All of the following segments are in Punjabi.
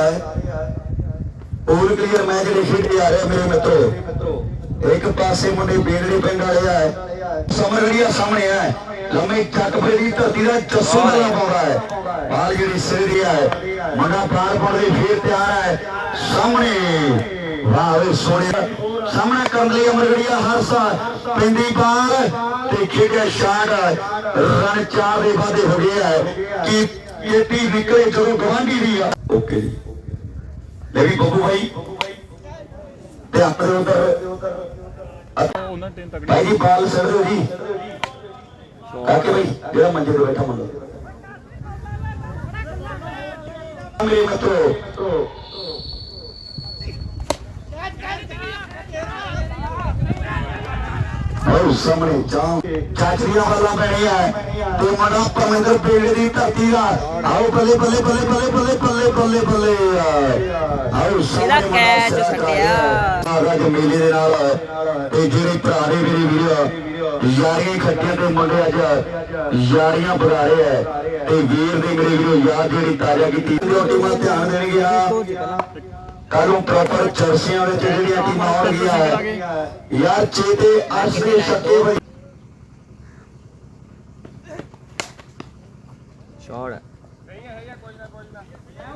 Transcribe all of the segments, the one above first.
ਰਿਹਾ ਹੈ। ਪੂਲ ਕਲੀਅਰ ਮੈਚ ਜਿਹੜੇ ਖੇਡੇ ਜਾ ਰਹੇ ਮੇਰੇ ਮਿੱਤਰੋ ਇੱਕ ਪਾਸੇ ਮੁੰਡੇ ਬੇਗੜੇ ਪਿੰਡ ਵਾਲੇ ਆ। ਸਮਰਗੜੀਆ ਸਾਹਮਣੇ ਆ। ਲੰਮੇ ਚੱਕਪੇ ਦੀ ਧਰਤੀ ਦਾ ਜੱਸੂ ਦਾ ਪਾਉਂਦਾ ਹੈ। ਬਾਲ ਜਿਹੜੀ ਸਿਰ ਹੈ ਮੁੰਡਾ ਪਾਰ ਪੜਦੇ ਫੇਰ ਤਿਆਰ ਹੈ। ਸਾਹਮਣੇ। ਵਾਹ ਵੇ ਸੋਹਣੇ। ਸਾਹਮਣੇ ਕਰਨ ਲਈ ਅਮਰਗੜੀਆ ਹਰਸਾ ਪੈਂਦੀ ਬਾਲ ਤੇ ਖੇਡਿਆ ਸ਼ਾਟ ਰਨ ਚਾਰ ਦੇ ਵਾਧੇ ਹੋ ਗਿਆ ਕਿ ਕੇਟੀ ਨਿਕਲੇ ਜਦੋਂ ਗਵਾਂਢੀ ਦੀ ਆ। ਓਕੇ ਜੀ। ਲੈ ਵੀ ਬੱਬੂ ਭਾਈ। ਤੇ ਆਪਣੇ ਉਧਰ ਉਹਨਾਂ ਟੀਮ ਤੱਕ ਭਾਈ ਜੀ ਬਾਲ ਸਿਰ ਦਿਓ ਜੀ ਕਾਕੇ ਭਾਈ ਜਿਹੜਾ ਮੰਜੇ ਤੇ ਬੈਠਾ ਮੁੰਡਾ। ਮੇਰੇ ਮਿੱਤਰੋ ਸਾਹਮਣੇ ਜਾਮ ਚਾਚਰੀਆਂ ਵਾਲਾ ਪੈਣੀਆਂ ਤੇ ਮੁੰਡਾ ਪਰਮਿੰਦਰ ਪੇੜ ਦੀ ਧਰਤੀ ਦਾ। ਆਓ ਬੱਲੇ ਬੱਲੇ ਬੱਲੇ ਬੱਲੇ ਬੱਲੇ ਬੱਲੇ ਬੱਲੇ ਬੱਲੇ। ਆਓ ਇਹਦਾ ਕੈਚ ਛੱਡਿਆ। ਅੱਜ ਮੇਲੇ ਦੇ ਨਾਲ ਤੇ ਜਿਹੜੇ ਭਰਾ ਨੇ ਮੇਰੀ ਵੀਡੀਓ ਯਾਰੀਆਂ ਖੱਟੀਆਂ ਤੇ ਮੁੰਡੇ ਅੱਜ ਯਾਰੀਆਂ ਬਣਾ ਰਹੇ ਐ ਤੇ ਵੀਰ ਦੇ ਮੇਰੇ ਵੀਡੀਓ ਯਾਰ ਜਿਹੜੀ ਤਾਜ਼ਾ ਕੀਤੀ। ਉਹ ਟੀਮਾਂ ਧਿਆਨ ਦੇਣਗੇ ਆ ਕੱਲ ਨੂੰ ਪ੍ਰੋਪਰ ਚਰਸਿਆਂ ਵਿੱਚ ਜਿਹੜੀਆਂ ਟੀਮਾਂ ਆਉਣਗੀਆਂ ਯਾਰ 6 ਤੇ 8 ਦੇ ਸੱਤੇ ਵਜੇ ਸ਼ਾਟ ਹੈ। ਨਹੀਂ ਹੈ ਜਾਂ ਕੋਈ ਨਾ ਕੋਈ ਨਾ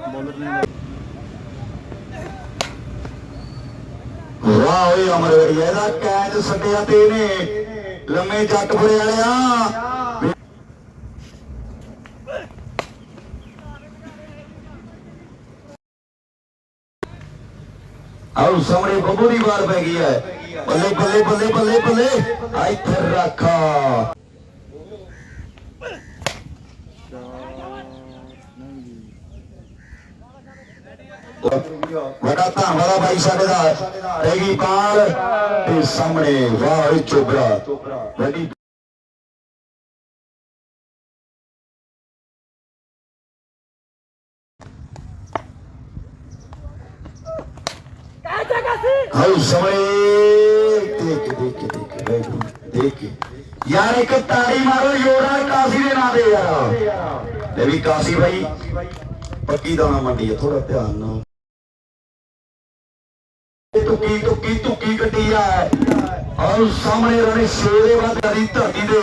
ਬੋਲਰ ਨਹੀਂ ਵਾਹ ਓਏ ਅਮਰਵਰੀਆ ਇਹਦਾ ਕੈਚ ਸੱਟਿਆ ਤੇ ਇਹਨੇ। ਲੰਮੇ ਜੱਟ ਫੜਿਆ ਲਿਆ ਆਉ ਸਾਹਮਣੇ ਬੱਬੂ ਦੀ ਵਾਰ ਪੈ ਗਈ ਹੈ। ਬੱਲੇ ਬੱਲੇ ਬੱਲੇ ਬੱਲੇ ਬੱਲੇ ਆ ਇੱਥੇ ਰੱਖਾ। ਬੜਾ ਧੰਨਵਾਦ ਭਾਈ ਸਾਡੇ ਦਾ ਹੈਗੀ ਪਾਲ ਤੇ ਸਾਹਮਣੇ ਵਾਹ ਓਏ ਚੋਬਰਾ ਵੱਡੀ ਹਾਉ ਸਮੇਂ ਦੇਖ ਦੇਖ ਦੇਖ ਦੇਖ ਦੇਖ। ਯਾਰ, ਇੱਕ ਤਾੜੀ ਮਾਰੋ ਯੋੜਾ ਕਾਸੀ ਦੇ ਨਾਂ ਦੇ ਯਾਰ। ਲੈ ਵੀ ਕਾਸੀ ਭਾਈ ਪੱਕੀ ਦਾਣਾ ਮੰਡੀ ਹੈ ਥੋੜਾ ਧਿਆਨ ਨਾਲ। ਤੁਕੀ ਤੁਕੀ ਤੁਕੀ ਕੱਟੀ ਆ। ਔਰ ਸਾਹਮਣੇ ਰਣੇ ਸ਼ੇਰੇ ਬਾਦ ਦੀ ਧਰਤੀ ਦੇ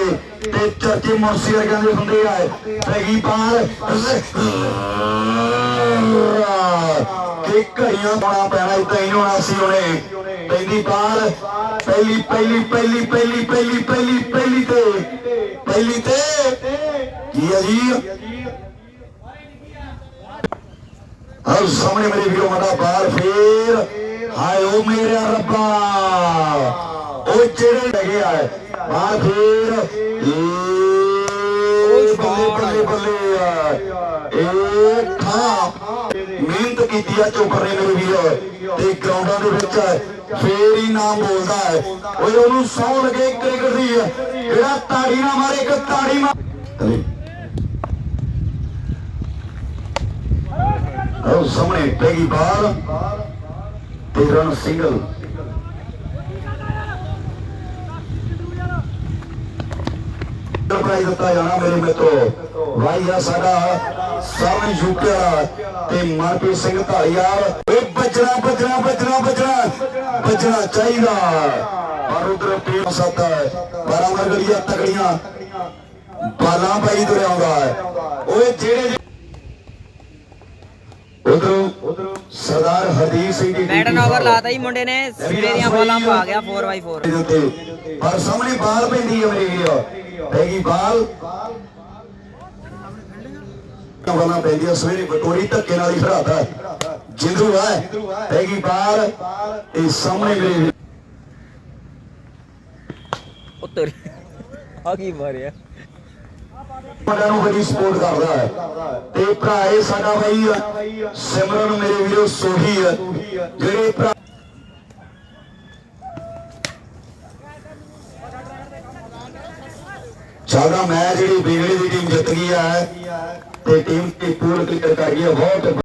ਤੇ ਚਰਚੇ ਮੁਰਸੀ ਵਰਗਿਆਂ ਦੇ ਹੁੰਦੇ ਆ ਹੈਗੀ ਪਾਲ हर सामने मेरे भी बार फिर हाय ओ मेरे रबा चेहरे लगे आए बार फिर बल्ले ਬੱਲੇ ਮਿਹਨਤ ਕੀਤੀ ਆ ਚੋਪਰ ਮੇਰੇ ਵੀਰੋ। ਤੇ ਗਰਾਊਂਡਾਂ ਦੇ ਵਿੱਚ ਫੇਰ ਹੀ ਨਾਮ ਬੋਲਦਾ ਹੈ। ਓਏ, ਉਹਨੂੰ ਸੌ ਲਗੇ ਕ੍ਰਿਕਟ ਦੀ। ਜਿਹੜਾ ਤਾੜੀ ਨਾ ਮਾਰੇ, ਇੱਕ ਤਾੜੀ ਮਾਰ ਉਹ ਸਾਹਮਣੇ ਪੈਗੀ ਬਾਲ ਤੇ ਰਨ ਸਿੰਗਲ ਪ੍ਰਾਈਜ਼ ਦਿੱਤਾ ਜਾਣਾ ਮੇਰੇ ਮਿੱਤਰੋ। ਭਾਈ ਆ ਸਾਡਾ ਸਾਹਮਣੇ ਯੂਕੇ ਵਾਲਾ ਤੇ ਮਨਪ੍ਰੀਤ ਸਿੰਘ ਢਾਲੀਵਾਲ ਓਏ ਬੱਜਣਾ ਬੱਜਣਾ ਬੱਜਣਾ ਬੱਜਣਾ ਬੱਜਣਾ ਚਾਹੀਦਾ। ਪਰ ਉਧਰ ਪੀਰ ਸੱਤਾ ਬਾਰਾਂ ਮਰਗੜੀਆਂ ਤਕੜੀਆਂ। ਬਾਲਾਂ ਪਾਈ ਤੁਰਿਆ ਆਉਂਦਾ ਹੈ। ਓਏ ਜਿਹੜੇ ਉਧਰੋਂ ਸਰਦਾਰ ਹਰਦੀਪ ਸਿੰਘ ਜੀ ਮੈਡਨ ਓਵਰ ਲਾਤਾ ਹੀ ਮੁੰਡੇ ਨੇ। ਸਿਰੇ ਦੀਆਂ ਬਾਲਾਂ ਪਾ ਗਿਆ 4x4 ਦੇ ਉੱਤੇ। ਪਰ ਸਾਹਮਣੇ ਬਾਲ ਪੈਂਦੀ ਹੈ ਮੇਰੇ ਵੀਰੋ ਪੈਗੀ ਬਾਲ। ਕਵਨਾ ਪੈਂਦੀ ਹੈ ਸਵੇਰੇ ਬਟੋਰੀ ਧੱਕੇ ਨਾਲ ਹੀ ਖੜਾਤਾ। ਜਿੰਦਰੂ ਹੈ ਪੈਗੀ ਬਾਲ ਇਹ ਸਾਹਮਣੇ ਵੀਰੋ, ਉੱਤਰ ਆ ਕੀ ਮਾਰਿਆ? ਮੁੰਡਿਆਂ ਨੂੰ ਬੜੀ ਸਪੋਰਟ ਕਰਦਾ ਹੈ। ਤੇ ਭਰਾ ਇਹ ਸਾਡਾ ਬਾਈ ਆ, ਸਿਮਰਨ ਮੇਰੇ ਵੀਰੋ ਸੋਹੀ ਹੈ ਜਿਹੜੇ ਭਰਾ ਚੱਲਦਾ ਮੈਚ ਜਿਹੜੀ ਬੇਗੜੇ ਦੀ ਟੀਮ ਜਿੱਤ ਗਈ ਹੈ। ਤੇ ਟੀਮ ਦੀ ਪੂਰੀ ਕਿਰਤ ਕਰ ਰਹੀ ਹੈ ਬਹੁਤ